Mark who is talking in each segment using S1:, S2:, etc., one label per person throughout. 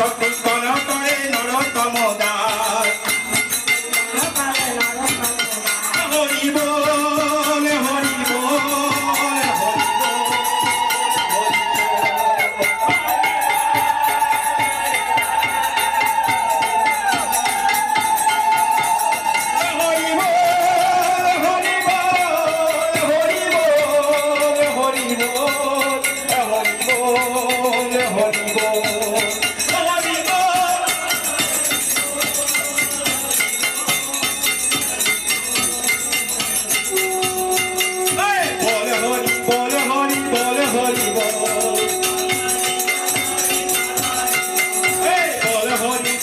S1: শক্তি তল তলে নরতম দাস।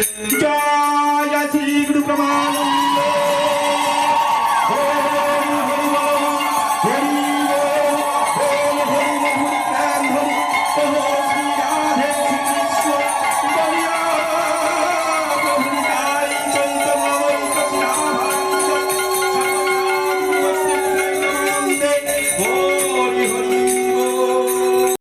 S1: जय श्री गुरु प्रमाण